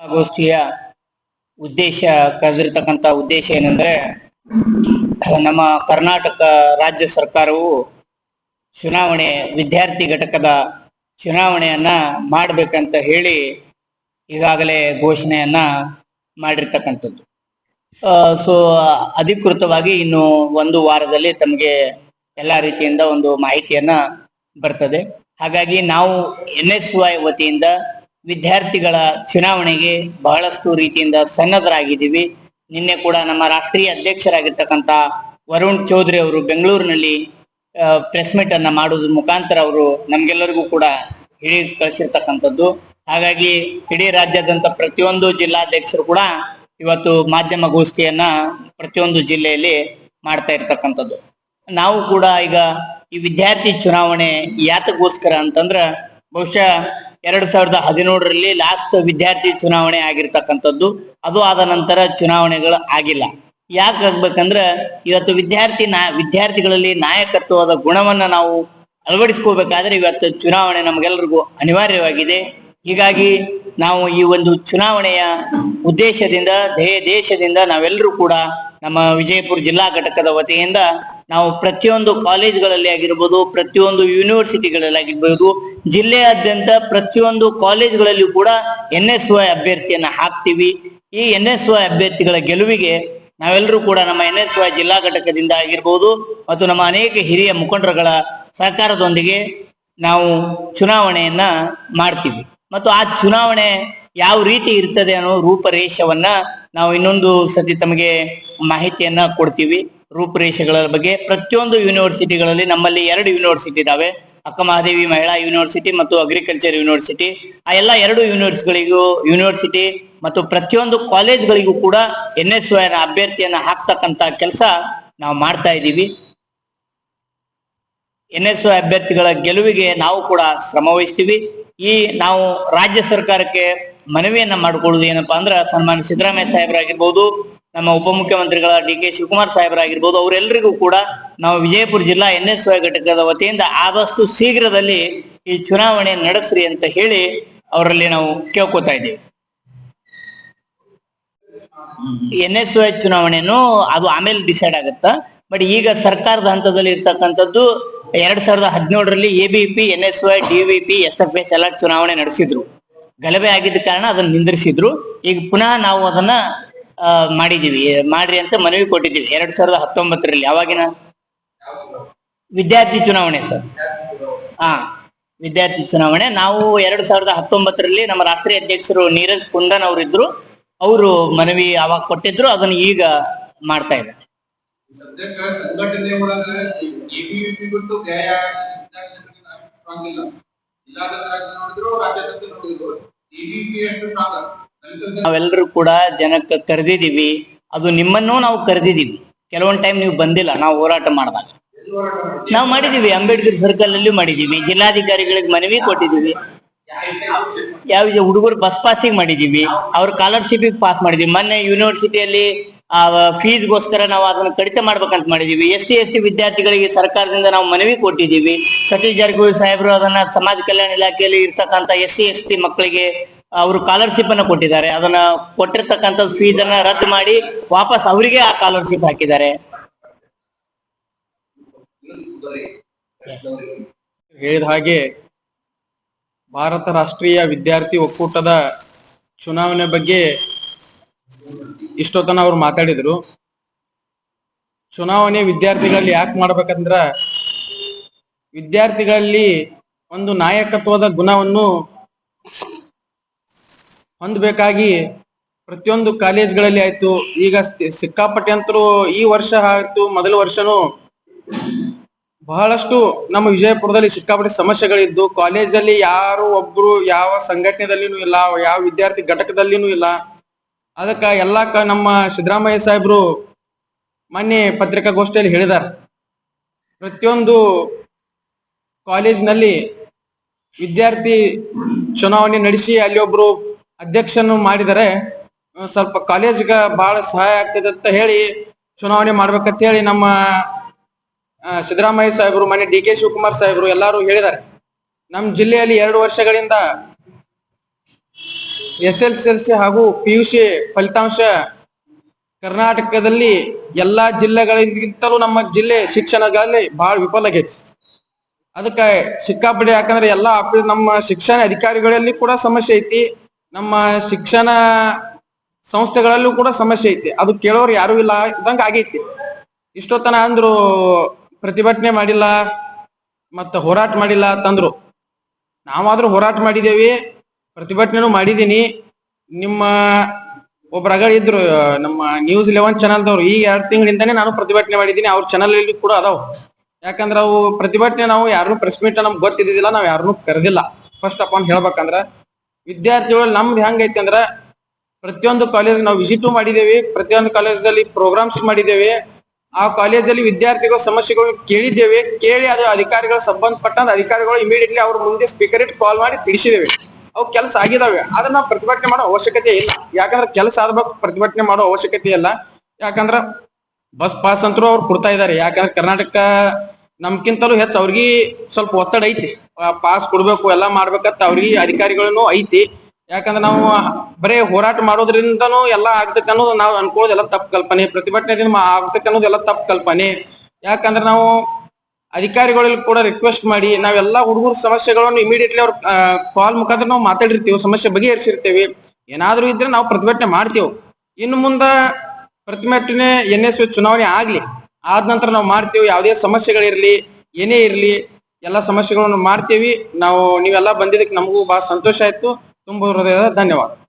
ಗೋಷ್ಠಿಯ ಉದ್ದೇಶ ಕರೆದಿರ್ತಕ್ಕಂಥ ಉದ್ದೇಶ ಏನಂದ್ರೆ ನಮ್ಮ ಕರ್ನಾಟಕ ರಾಜ್ಯ ಸರ್ಕಾರವು ಚುನಾವಣೆ ವಿದ್ಯಾರ್ಥಿ ಘಟಕದ ಚುನಾವಣೆಯನ್ನ ಮಾಡ್ಬೇಕಂತ ಹೇಳಿ ಈಗಾಗಲೇ ಘೋಷಣೆಯನ್ನ ಮಾಡಿರ್ತಕ್ಕಂಥದ್ದು. ಸೊ ಅಧಿಕೃತವಾಗಿ ಇನ್ನು ಒಂದು ವಾರದಲ್ಲಿ ತಮಗೆ ಎಲ್ಲಾ ರೀತಿಯಿಂದ ಒಂದು ಮಾಹಿತಿಯನ್ನ ಬರ್ತದೆ. ಹಾಗಾಗಿ ನಾವು ಎನ್ ಎಸ್ ವೈ ವತಿಯಿಂದ ವಿದ್ಯಾರ್ಥಿಗಳ ಚುನಾವಣೆಗೆ ಬಹಳಷ್ಟು ರೀತಿಯಿಂದ ಸನ್ನದ್ಧರಾಗಿದ್ದೀವಿ. ನಿನ್ನೆ ಕೂಡ ನಮ್ಮ ರಾಷ್ಟ್ರೀಯ ಅಧ್ಯಕ್ಷರಾಗಿರ್ತಕ್ಕಂಥ ವರುಣ್ ಚೌಧರಿ ಅವರು ಬೆಂಗಳೂರಿನಲ್ಲಿ ಪ್ರೆಸ್ ಮೀಟ್ ಅನ್ನ ಮಾಡೋದ್ರ ಮುಖಾಂತರ ಅವರು ನಮ್ಗೆಲ್ಲರಿಗೂ ಕೂಡ ಹಿಡಿ ಕಳಿಸಿರ್ತಕ್ಕಂಥದ್ದು. ಹಾಗಾಗಿ ಇಡೀ ರಾಜ್ಯಾದ್ಯಂತ ಪ್ರತಿಯೊಂದು ಜಿಲ್ಲಾಧ್ಯಕ್ಷರು ಕೂಡ ಇವತ್ತು ಮಾಧ್ಯಮ ಗೋಷ್ಠಿಯನ್ನ ಪ್ರತಿಯೊಂದು ಜಿಲ್ಲೆಯಲ್ಲಿ ಮಾಡ್ತಾ ಇರ್ತಕ್ಕಂಥದ್ದು. ನಾವು ಕೂಡ ಈಗ ಈ ವಿದ್ಯಾರ್ಥಿ ಚುನಾವಣೆ ಯಾತಕ್ಕೋಸ್ಕರ ಅಂತಂದ್ರ ಬಹುಶಃ ಎರಡ್ ಸಾವಿರದ ಹದಿನೇಳರಲ್ಲಿ ಲಾಸ್ಟ್ ವಿದ್ಯಾರ್ಥಿ ಚುನಾವಣೆ ಆಗಿರ್ತಕ್ಕಂಥದ್ದು. ಅದು ಆದ ನಂತರ ಚುನಾವಣೆಗಳು ಆಗಿಲ್ಲ. ಯಾಕೆ ಆಗ್ಬೇಕಂದ್ರ ಇವತ್ತು ವಿದ್ಯಾರ್ಥಿ ನಾ, ವಿದ್ಯಾರ್ಥಿಗಳಲ್ಲಿ ನಾಯಕತ್ವದ ಗುಣವನ್ನ ನಾವು ಅಳವಡಿಸ್ಕೋಬೇಕಾದ್ರೆ ಇವತ್ತು ಚುನಾವಣೆ ನಮಗೆಲ್ಲರಿಗೂ ಅನಿವಾರ್ಯವಾಗಿದೆ. ಹೀಗಾಗಿ ನಾವು ಈ ಒಂದು ಚುನಾವಣೆಯ ಉದ್ದೇಶದಿಂದ, ಧ್ಯೇಯ ದೇಶದಿಂದ ನಾವೆಲ್ಲರೂ ಕೂಡ ನಮ್ಮ ವಿಜಯಪುರ ಜಿಲ್ಲಾ ಘಟಕದ ವತಿಯಿಂದ ನಾವು ಪ್ರತಿಯೊಂದು ಕಾಲೇಜ್ಗಳಲ್ಲಿ ಆಗಿರ್ಬೋದು, ಪ್ರತಿಯೊಂದು ಯೂನಿವರ್ಸಿಟಿಗಳಲ್ಲಿ ಆಗಿರ್ಬೋದು, ಜಿಲ್ಲೆಯಾದ್ಯಂತ ಪ್ರತಿಯೊಂದು ಕಾಲೇಜ್ಗಳಲ್ಲಿ ಕೂಡ ಎನ್ ಎಸ್ ವೈ ಅಭ್ಯರ್ಥಿಯನ್ನ ಹಾಕ್ತೀವಿ. ಈ ಎನ್ ಎಸ್ ವೈ ಅಭ್ಯರ್ಥಿಗಳ ಗೆಲುವಿಗೆ ನಾವೆಲ್ಲರೂ ಕೂಡ ನಮ್ಮ ಎನ್ ಎಸ್ ವೈ ಜಿಲ್ಲಾ ಘಟಕದಿಂದ ಆಗಿರ್ಬೋದು ಮತ್ತು ನಮ್ಮ ಅನೇಕ ಹಿರಿಯ ಮುಖಂಡರುಗಳ ಸಹಕಾರದೊಂದಿಗೆ ನಾವು ಚುನಾವಣೆಯನ್ನ ಮಾಡ್ತೀವಿ. ಮತ್ತು ಆ ಚುನಾವಣೆ ಯಾವ ರೀತಿ ಇರ್ತದೆ ಅನ್ನೋ ರೂಪರೇಷವನ್ನ ನಾವು ಇನ್ನೊಂದು ಸತಿ ತಮಗೆ ಮಾಹಿತಿಯನ್ನ ಕೊಡ್ತೀವಿ. ರೂಪರೇಷೆಗಳ ಬಗ್ಗೆ ಪ್ರತಿಯೊಂದು ಯೂನಿವರ್ಸಿಟಿಗಳಲ್ಲಿ ನಮ್ಮಲ್ಲಿ ಎರಡು ಯೂನಿವರ್ಸಿಟಿ ಇದಾವೆ. ಅಕ್ಕ ಮಹಾದೇವಿ ಮಹಿಳಾ ಯೂನಿವರ್ಸಿಟಿ ಮತ್ತು ಅಗ್ರಿಕಲ್ಚರ್ ಯೂನಿವರ್ಸಿಟಿ, ಆ ಎಲ್ಲ ಎರಡು ಯೂನಿವರ್ಸಿಗಳಿಗೂ ಯೂನಿವರ್ಸಿಟಿ ಮತ್ತು ಪ್ರತಿಯೊಂದು ಕಾಲೇಜ್ಗಳಿಗೂ ಕೂಡ ಎನ್ ಎಸ್ ಅಭ್ಯರ್ಥಿಯನ್ನ ಹಾಕ್ತಕ್ಕಂತ ಕೆಲಸ ನಾವು ಮಾಡ್ತಾ ಇದ್ದೀವಿ. ಎನ್ ಎಸ್ ವೈ ಅಭ್ಯರ್ಥಿಗಳ ಗೆಲುವಿಗೆ ನಾವು ಕೂಡ ಶ್ರಮ ವಹಿಸ್ತೀವಿ. ಈ ನಾವು ರಾಜ್ಯ ಸರ್ಕಾರಕ್ಕೆ ಮನವಿಯನ್ನ ಮಾಡಿಕೊಳ್ಳುವುದು ಏನಪ್ಪಾ ಅಂದ್ರ ಸನ್ಮಾನ್ಯ ಸಿದ್ದರಾಮಯ್ಯ ಸಾಹೇಬರಾಗಿರ್ಬೋದು ನಮ್ಮ ಉಪಮುಖ್ಯಮಂತ್ರಿಗಳ ಡಿ ಕೆ ಶಿವಕುಮಾರ್ ಸಾಹೇಬರಾಗಿರ್ಬೋದು ಅವರೆಲ್ಲರಿಗೂ ಕೂಡ ನಾವು ವಿಜಯಪುರ ಜಿಲ್ಲಾ ಎನ್ ಎಸ್ ವೈ ಘಟಕದ ವತಿಯಿಂದ ಆದಷ್ಟು ಶೀಘ್ರದಲ್ಲಿ ಈ ಚುನಾವಣೆ ನಡೆಸ್ರಿ ಅಂತ ಹೇಳಿ ಅವರಲ್ಲಿ ನಾವು ಕೇಳ್ಕೊತಾ ಇದ್ದೀವಿ. ಎನ್ ಎಸ್ ವೈ ಚುನಾವಣೆನು ಅದು ಆಮೇಲೆ ಡಿಸೈಡ್ ಆಗುತ್ತಾ? ಬಟ್ ಈಗ ಸರ್ಕಾರದ ಹಂತದಲ್ಲಿ ಇರ್ತಕ್ಕಂಥದ್ದು ಎರಡ್ ಸಾವಿರದ ಹದಿನೇಳರಲ್ಲಿ A B P, N S Y, D V P, S F S ಎಲ್ಲ ಚುನಾವಣೆ ನಡೆಸಿದ್ರು. ಗಲಭೆ ಆಗಿದ್ದ ಕಾರಣ ಅದನ್ನ ನಿಂದ್ರಿಸಿದ್ರು. ಈಗ ಪುನಃ ನಾವು ಅದನ್ನ ಮಾಡಿದೀವಿ ಮಾಡ್ರಿ ಅಂತ ಮನವಿ ಕೊಟ್ಟಿದ್ದೀವಿ. ಎರಡ್ ಸಾವಿರದ ಹತ್ತೊಂಬತ್ತರಲ್ಲಿ. ಅವಾಗಿನ ವಿದ್ಯಾರ್ಥಿ ಚುನಾವಣೆ ಸರ್. ಹಾ, ವಿದ್ಯಾರ್ಥಿ ಚುನಾವಣೆ. ನಾವು ಎರಡ್ ಸಾವಿರದ ಹತ್ತೊಂಬತ್ತರಲ್ಲಿ ನಮ್ಮ ರಾಷ್ಟ್ರೀಯ ಅಧ್ಯಕ್ಷರು ನೀರಜ್ ಕುಂದನ್ ಅವರಿದ್ರು. ಅವರು ಮನವಿ ಅವಾಗ ಕೊಟ್ಟಿದ್ರು. ಅದನ್ನ ಈಗ ಮಾಡ್ತಾ ಇದ್ದಾರೆ. ಜಿಲ್ಲಾಡಳಿತ ನೋಡಿದ್ರು ರಾಜ್ಯಾಡಳಿತ ನಾವೆಲ್ಲರೂ ಕೂಡ ಜನಕ್ಕೆ ಕರೆದಿದ್ದೀವಿ. ಅದು ನಿಮ್ಮನ್ನೂ ನಾವು ಕರೆದಿದ್ದೀವಿ. ಕೆಲವೊಂದು ಟೈಮ್ ನೀವು ಬಂದಿಲ್ಲ, ನಾವು ಹೋರಾಟ ಮಾಡಿದಾಗ. ನಾವು ಮಾಡಿದೀವಿ ಅಂಬೇಡ್ಕರ್ ಸರ್ಕಲ್ ಅಲ್ಲಿ ಮಾಡಿದೀವಿ ಜಿಲ್ಲಾಧಿಕಾರಿಗಳಿಗೆ ಮನವಿ ಕೊಟ್ಟಿದೀವಿ ಯಾವ ಹುಡುಗರು ಬಸ್ ಪಾಸಿಗೆ ಮಾಡಿದೀವಿ ಅವ್ರ ಸ್ಕಾಲರ್ಶಿಪ್ ಪಾಸ್ ಮಾಡಿದೀವಿ ಮೊನ್ನೆ ಯೂನಿವರ್ಸಿಟಿಯಲ್ಲಿ ಫೀಸ್ಗೋಸ್ಕರ ನಾವು ಅದನ್ನ ಕಡಿತ ಮಾಡ್ಬೇಕಂತ ಮಾಡಿದೀವಿ ಎಸ್ ಟಿ ಎಸ್ ಟಿ ವಿದ್ಯಾರ್ಥಿಗಳಿಗೆ ಸರ್ಕಾರದಿಂದ ನಾವು ಮನವಿ ಕೊಟ್ಟಿದ್ದೀವಿ. ಸತೀಶ್ ಜಾರಕಿಹೊಳಿ ಸಾಹೇಬರು ಅದನ್ನ ಸಮಾಜ ಕಲ್ಯಾಣ ಇಲಾಖೆಯಲ್ಲಿ ಇರ್ತಕ್ಕಂಥ ಎಸ್ ಸಿ, ಎಸ್ ಟಿ ಮಕ್ಕಳಿಗೆ ಅವರು ಸ್ಕಾಲರ್ಶಿಪ್ ಅನ್ನ ಕೊಟ್ಟಿದ್ದಾರೆ. ಅದನ್ನ ಕೊಟ್ಟಿರ್ತಕ್ಕಂಥ ಫೀಸ್ ಅನ್ನ ರದ್ದು ಮಾಡಿ ವಾಪಸ್ ಅವರಿಗೆ ಆ ಸ್ಕಾಲರ್ಶಿಪ್ ಹಾಕಿದ್ದಾರೆ. ಹೇಳಿದ ಹಾಗೆ ಭಾರತ ರಾಷ್ಟ್ರೀಯ ವಿದ್ಯಾರ್ಥಿ ಒಕ್ಕೂಟದ ಚುನಾವಣೆ ಬಗ್ಗೆ ಇಷ್ಟೊತ್ತನ ಅವ್ರು ಮಾತಾಡಿದ್ರು. ಚುನಾವಣೆ ವಿದ್ಯಾರ್ಥಿಗಳಲ್ಲಿ ಯಾಕೆ ಮಾಡ್ಬೇಕಂದ್ರ ವಿದ್ಯಾರ್ಥಿಗಳಲ್ಲಿ ಒಂದು ನಾಯಕತ್ವದ ಗುಣವನ್ನು ಹೊಂದಬೇಕಾಗಿ ಪ್ರತಿಯೊಂದು ಕಾಲೇಜ್ಗಳಲ್ಲಿ ಆಯ್ತು. ಈಗ ಸಿಕ್ಕಾಪಟ್ಟೆ ಅಂತರೂ ಈ ವರ್ಷ ಆಯ್ತು, ಮೊದಲ ವರ್ಷನೂ ಬಹಳಷ್ಟು ನಮ್ಮ ವಿಜಯಪುರದಲ್ಲಿ ಸಿಕ್ಕಾಪಟ್ಟೆ ಸಮಸ್ಯೆಗಳಿದ್ದು, ಕಾಲೇಜಲ್ಲಿ ಯಾರು ಒಬ್ರು ಯಾವ ಸಂಘಟನೆದಲ್ಲಿನೂ ಇಲ್ಲ, ಯಾವ ವಿದ್ಯಾರ್ಥಿ ಘಟಕದಲ್ಲಿನೂ ಇಲ್ಲ. ಅದಕ್ಕ ಎಲ್ಲಾ ನಮ್ಮ ಸಿದ್ದರಾಮಯ್ಯ ಸಾಹೇಬ್ರು ಮೊನ್ನೆ ಪತ್ರಿಕಾಗೋಷ್ಠಿಯಲ್ಲಿ ಹೇಳಿದಾರ. ಪ್ರತಿಯೊಂದು ಕಾಲೇಜಿನಲ್ಲಿ ವಿದ್ಯಾರ್ಥಿ ಚುನಾವಣೆ ನಡೆಸಿ, ಅಲ್ಲಿ ಒಬ್ರು ಅಧ್ಯಕ್ಷನ್ನು ಮಾಡಿದರೆ ಸ್ವಲ್ಪ ಕಾಲೇಜ್ಗೆ ಬಹಳ ಸಹಾಯ ಆಗ್ತದೆ ಅಂತ ಹೇಳಿ ಚುನಾವಣೆ ಮಾಡ್ಬೇಕಂತ ಹೇಳಿ ನಮ್ಮ ಸಿದ್ದರಾಮಯ್ಯ ಸಾಹೇಬರು, ಮನೆ ಡಿ ಕೆ ಶಿವಕುಮಾರ್ ಸಾಹೇಬರು ಎಲ್ಲರೂ ಹೇಳಿದ್ದಾರೆ. ನಮ್ಮ ಜಿಲ್ಲೆಯಲ್ಲಿ ಎರಡು ವರ್ಷಗಳಿಂದ S L C L C ಹಾಗೂ ಪಿ ಯು ಸಿ ಫಲಿತಾಂಶ ಕರ್ನಾಟಕದಲ್ಲಿ ಎಲ್ಲಾ ಜಿಲ್ಲೆಗಳಿಗಿಂತಲೂ ನಮ್ಮ ಜಿಲ್ಲೆ ಶಿಕ್ಷಣಗಳಲ್ಲಿ ಬಹಳ ವಿಫಲ ಆಗೈತಿ. ಅದಕ್ಕೆ ಸಿಕ್ಕಾಪಟ್ಟೆ ಯಾಕಂದ್ರೆ ಎಲ್ಲಾ ನಮ್ಮ ಶಿಕ್ಷಣ ಅಧಿಕಾರಿಗಳಲ್ಲಿ ಕೂಡ ಸಮಸ್ಯೆ ಐತಿ. ನಮ್ಮ ಶಿಕ್ಷಣ ಸಂಸ್ಥೆಗಳಲ್ಲೂ ಕೂಡ ಸಮಸ್ಯೆ ಐತಿ. ಅದು ಕೇಳೋರು ಯಾರು ಇಲ್ಲ, ಇದ್ದಂಗ ಆಗೈತಿ. ಇಷ್ಟೊತ್ತನ ಅಂದ್ರು, ಪ್ರತಿಭಟನೆ ಮಾಡಿಲ್ಲ, ಮತ್ತ ಹೋರಾಟ ಮಾಡಿಲ್ಲ ಅಂತಂದ್ರು. ನಾವಾದ್ರೂ ಹೋರಾಟ ಮಾಡಿದೇವಿ, ಪ್ರತಿಭಟನೆನೂ ಮಾಡಿದೀನಿ. ನಿಮ್ಮ ಅಗಳ ಇದ್ರು, ನಮ್ಮ ನ್ಯೂಸ್ ಲೆವೆನ್ ಚಾನಲ್ದವ್ರು ಈಗ ಎರಡು ತಿಂಗಳಿಂದಾನೇ ನಾನು ಪ್ರತಿಭಟನೆ ಮಾಡಿದ್ದೀನಿ ಅವ್ರ ಚಾನಲ್ ಅಲ್ಲಿ ಕೂಡ ಅದಾವ. ಯಾಕಂದ್ರೆ ಅವು ಪ್ರತಿಭಟನೆ ನಾವು ಯಾರನ್ನೂ ಪ್ರೆಸ್ ಮೀಟ್ ನಮ್ಗೆ ಗೊತ್ತಿದ್ದಿಲ್ಲ ನಾವು ಯಾರನ್ನೂ ಕರೆದಿಲ್ಲ. ಫಸ್ಟ್ ಅಪ್ ಆಲ್ ಹೇಳ್ಬೇಕಂದ್ರ ವಿದ್ಯಾರ್ಥಿಗಳು ನಮ್ದು ಹೆಂಗೈತಿ ಅಂದ್ರ ಪ್ರತಿಯೊಂದು ಕಾಲೇಜ್ ನಾವು ವಿಸಿಟು ಮಾಡಿದೇವಿ, ಪ್ರತಿಯೊಂದು ಕಾಲೇಜಲ್ಲಿ ಪ್ರೋಗ್ರಾಮ್ಸ್ ಮಾಡಿದ್ದೇವೆ ಆ ಕಾಲೇಜಲ್ಲಿ ವಿದ್ಯಾರ್ಥಿಗಳ ಸಮಸ್ಯೆಗಳು ಕೇಳಿದ್ದೇವೆ. ಕೇಳಿ ಅದು ಅಧಿಕಾರಿಗಳ ಸಂಬಂಧಪಟ್ಟಂತ ಅಧಿಕಾರಿಗಳು ಇಮಿಡಿಯೇಟ್ಲಿ ಅವ್ರ ಮುಂದೆ ಸ್ಪೀಕರ್ ಇಟ್ಟು ಕಾಲ್ ಮಾಡಿ ತಿಳಿಸಿದ್ದೇವೆ ಅವು ಕೆಲಸ ಆಗಿದಾವೆ. ಆದ್ರೆ ನಾವು ಪ್ರತಿಭಟನೆ ಮಾಡೋ ಅವಶ್ಯಕತೆ ಇಲ್ಲ. ಯಾಕಂದ್ರೆ ಕೆಲಸ ಆದ್ಬೇಕು ಪ್ರತಿಭಟನೆ ಮಾಡೋ ಅವಶ್ಯಕತೆ ಇಲ್ಲ. ಯಾಕಂದ್ರ ಬಸ್ ಪಾಸ್ ಅಂತರೂ ಅವ್ರು ಕೊಡ್ತಾ ಇದಾರೆ. ಯಾಕಂದ್ರೆ ಕರ್ನಾಟಕ ನಮ್ಕಿಂತಲೂ ಹೆಚ್ಚು ಅವ್ರಿಗೆ ಸ್ವಲ್ಪ ಒತ್ತಡ ಐತಿ. ಪಾಸ್ ಕೊಡ್ಬೇಕು, ಎಲ್ಲಾ ಮಾಡ್ಬೇಕಂತ ಅವ್ರಿಗೆ ಅಧಿಕಾರಿಗಳನ್ನು ಐತಿ. ಯಾಕಂದ್ರೆ ನಾವು ಬರೇ ಹೋರಾಟ ಮಾಡೋದ್ರಿಂದನೂ ಎಲ್ಲಾ ಆಗ್ತೈತೆ ಅನ್ನೋದು ನಾವು ಅನ್ಕೊಳ್ಳೋದು ಎಲ್ಲ ತಪ್ಪು ಕಲ್ಪನೆ. ಪ್ರತಿಭಟನೆದಿಂದ ಮಾ- ಆಗ್ತೈತೆ ಅನ್ನೋದು ಎಲ್ಲ ತಪ್ಪು ಕಲ್ಪನೆ. ಯಾಕಂದ್ರೆ ನಾವು ಅಧಿಕಾರಿಗಳಲ್ಲಿ ಕೂಡ ರಿಕ್ವೆಸ್ಟ್ ಮಾಡಿ, ನಾವೆಲ್ಲಾ ಹುಡುಗರ ಸಮಸ್ಯೆಗಳನ್ನು ಇಮಿಡಿಯೇಟ್ಲಿ ಅವ್ರ ಕಾಲ್ ಮುಖಾಂತರ ನಾವು ಮಾತಾಡಿರ್ತೀವಿ, ಸಮಸ್ಯೆ ಬಗೆಹರಿಸಿರ್ತೇವೆ. ಏನಾದ್ರೂ ಇದ್ರೆ ನಾವು ಪ್ರತಿಭಟನೆ ಮಾಡ್ತೇವೆ. ಇನ್ನು ಮುಂದ ಪ್ರತಿಭಟನೆ ಎನ್ ಎಸ್ ಚುನಾವಣೆ ಆಗ್ಲಿ, ಆದ ನಂತರ ನಾವು ಮಾಡ್ತೇವೆ. ಯಾವುದೇ ಸಮಸ್ಯೆಗಳಿರ್ಲಿ, ಏನೇ ಇರ್ಲಿ ಎಲ್ಲಾ ಸಮಸ್ಯೆಗಳನ್ನು ಮಾಡ್ತೀವಿ. ನಾವು ನೀವೆಲ್ಲ ಬಂದಿದ್ದಕ್ಕೆ ನಮಗೂ ಬಹಳ ಸಂತೋಷ ಆಯಿತು. ತುಂಬ ಹೃದಯದ ಧನ್ಯವಾದ.